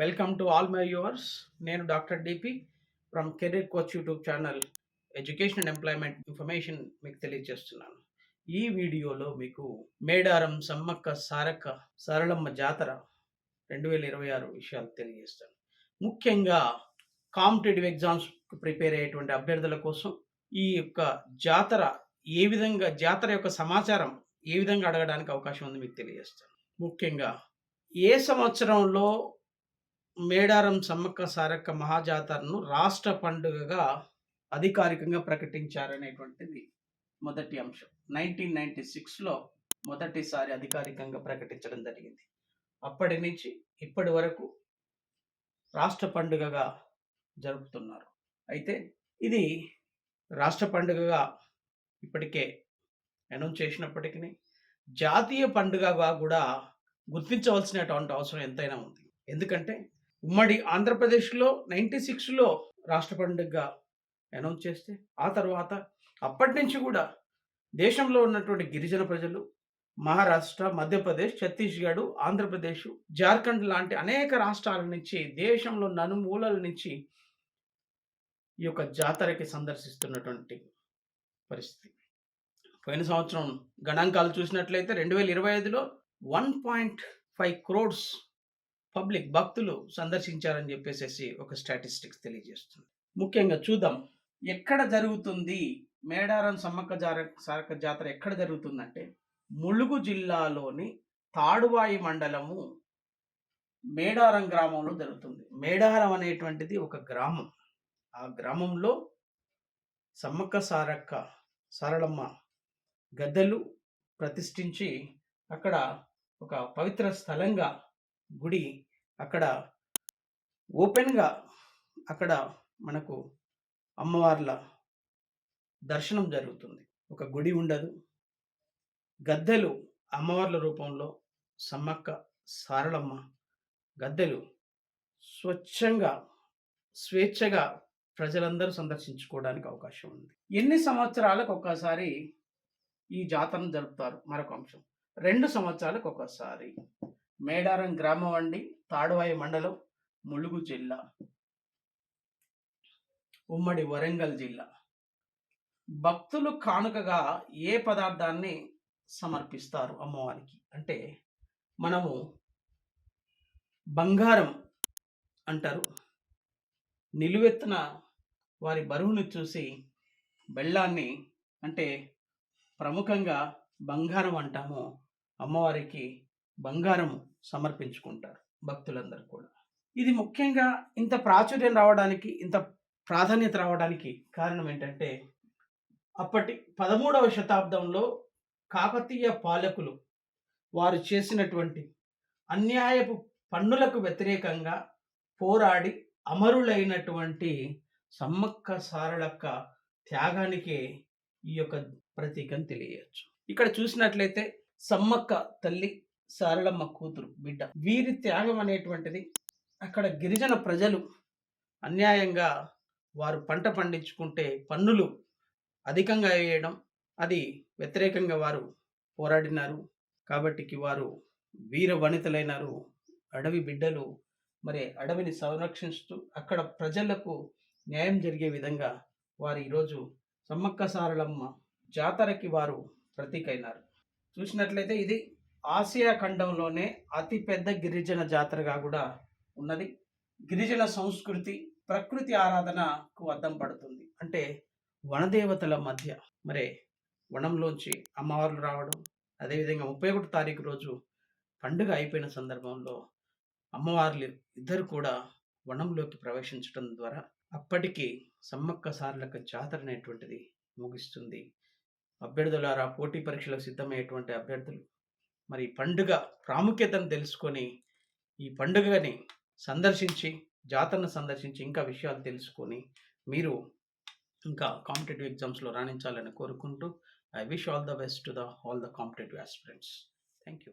Welcome to all my yours నేను doctor DP from career coach YouTube channel education and employment information మీకు తెలియజేస్తున్నాను. ఈ వీడియోలో మీకు మేడారం సమ్మక్క సారక్క సరళమ్మ జాతర రెండు వేల ఇరవై ఆరు విషయాలు తెలియజేస్తాను. ముఖ్యంగా కాంపిటేటివ్ ఎగ్జామ్స్ ప్రిపేర్ అయ్యేటువంటి అభ్యర్థుల కోసం ఈ యొక్క జాతర ఏ విధంగా జాతర యొక్క సమాచారం ఏ విధంగా అడగడానికి అవకాశం ఉంది మీకు తెలియజేస్తాను. ముఖ్యంగా ఏ సంవత్సరంలో మేడారం సమ్మక్క సారక్క మహాజాతరను రాష్ట్ర పండుగగా అధికారికంగా ప్రకటించారనేటువంటిది మొదటి అంశం. నైన్టీన్ నైన్టీ సిక్స్లో మొదటిసారి అధికారికంగా ప్రకటించడం జరిగింది. అప్పటి నుంచి ఇప్పటి వరకు రాష్ట్ర పండుగగా జరుపుతున్నారు. అయితే ఇది రాష్ట్ర పండుగగా ఇప్పటికే అనౌన్స్ చేసినప్పటికీ జాతీయ పండుగగా కూడా గుర్తించవలసినటువంటి అవసరం ఎంతైనా ఉంది. ఎందుకంటే ఉమ్మడి ఆంధ్రప్రదేశ్లో నైంటీ సిక్స్లో రాష్ట్ర పండుగగా అనౌన్స్ చేస్తే ఆ తర్వాత అప్పటి నుంచి కూడా దేశంలో ఉన్నటువంటి గిరిజన ప్రజలు మహారాష్ట్ర మధ్యప్రదేశ్ ఛత్తీస్గఢ్ ఆంధ్రప్రదేశ్ జార్ఖండ్ లాంటి అనేక రాష్ట్రాల నుంచి దేశంలో నలుమూలల నుంచి ఈ యొక్క జాతరకి సందర్శిస్తున్నటువంటి పరిస్థితి. పోయిన సంవత్సరం గణాంకాలు చూసినట్లయితే రెండు వేల ఇరవై ఐదులో one point five crores public భక్తులు సందర్శించారని చెప్పేసి ఒక స్టాటిస్టిక్స్ తెలియజేస్తుంది. ముఖ్యంగా చూద్దాం. ఎక్కడ జరుగుతుంది? మేడారం సమ్మక్క జార సారక్క జాతర ఎక్కడ జరుగుతుందంటే ములుగు జిల్లాలోని తాడువాయి మండలము మేడారం గ్రామంలో జరుగుతుంది. మేడారం అనేటువంటిది ఒక గ్రామం. ఆ గ్రామంలో సమ్మక్క సారక్క సరళమ్మ గద్దెలు ప్రతిష్ఠించి అక్కడ ఒక పవిత్ర స్థలంగా గుడి అక్కడ ఓపెన్గా అక్కడ మనకు అమ్మవార్ల దర్శనం జరుగుతుంది. ఒక గుడి ఉండదు. గద్దెలు అమ్మవార్ల రూపంలో సమ్మక్క సారళమ్మ గద్దెలు స్వచ్ఛంగా స్వేచ్ఛగా ప్రజలందరూ సందర్శించుకోవడానికి అవకాశం ఉంది. ఎన్ని సంవత్సరాలకు ఒక్కసారి ఈ జాతరను జరుపుతారు? మరొక అంశం. రెండు సంవత్సరాలకు ఒకసారి మేడారం గ్రామం అండి. తాడువాయి మండలం ములుగు జిల్లా. ఉమ్మడి వరంగల్ జిల్లా. భక్తులు కానుకగా ఏ పదార్థాన్ని సమర్పిస్తారు అమ్మవారికి? అంటే మనము బంగారం అంటారు. నిలువెత్తున వారి బరువును చూసి బెల్లాన్ని అంటే ప్రముఖంగా బంగారం అంటాము అమ్మవారికి. బంగారం సమర్పించుకుంటారు భక్తులందరూ కూడా. ఇది ముఖ్యంగా ఇంత ప్రాచుర్యం రావడానికి ఇంత ప్రాధాన్యత రావడానికి కారణం ఏంటంటే అప్పటి పదమూడవ శతాబ్దంలో కాకతీయ పాలకులు వారు చేసినటువంటి అన్యాయపు పన్నులకు వ్యతిరేకంగా పోరాడి అమరులైనటువంటి సమ్మక్క సారళక్క త్యాగానికే ఈ యొక్క ప్రతీకం తెలియచ్చు ఇక్కడ చూసినట్లయితే సమ్మక్క తల్లి సారళమ్మ కూతురు బిడ్డ. వీరి త్యాగం అనేటువంటిది అక్కడ గిరిజన ప్రజలు అన్యాయంగా వారు పంట పండించుకుంటే పన్నులు అధికంగా వేయడం అది వ్యతిరేకంగా వారు పోరాడినారు. కాబట్టికి వారు వీర వనితలైనారు. అడవి బిడ్డలు మరి అడవిని సంరక్షిస్తూ అక్కడ ప్రజలకు న్యాయం జరిగే విధంగా వారు ఈరోజు సమ్మక్క సారళమ్మ జాతరకి వారు ప్రతీకైనారు. చూసినట్లయితే ఇది ఆసియా ఖండంలోనే అతిపెద్ద గిరిజన జాతరగా కూడా ఉన్నది. గిరిజన సంస్కృతి ప్రకృతి ఆరాధనకు అద్దం పడుతుంది. అంటే వనదేవతల మధ్య. మరే వనంలోంచి అమ్మవార్లు రావడం అదేవిధంగా ముప్పై ఒకటి తారీఖు రోజు పండుగ అయిపోయిన సందర్భంలో అమ్మవార్లు ఇద్దరు కూడా వనంలోకి ప్రవేశించడం ద్వారా అప్పటికి సమ్మక్క సార్లక జాతర అనేటువంటిది ముగిస్తుంది. అభ్యర్థులారా పోటీ పరీక్షలకు సిద్ధమయ్యేటువంటి అభ్యర్థులు మరి పండుగ ప్రాముఖ్యతను తెలుసుకొని ఈ పండుగని సందర్శించి జాతరను సందర్శించి ఇంకా విషయాలు తెలుసుకొని మీరు ఇంకా కాంపిటేటివ్ ఎగ్జామ్స్లో రాణించాలని కోరుకుంటూ I wish all the best to the all the competitive aspirants. Thank you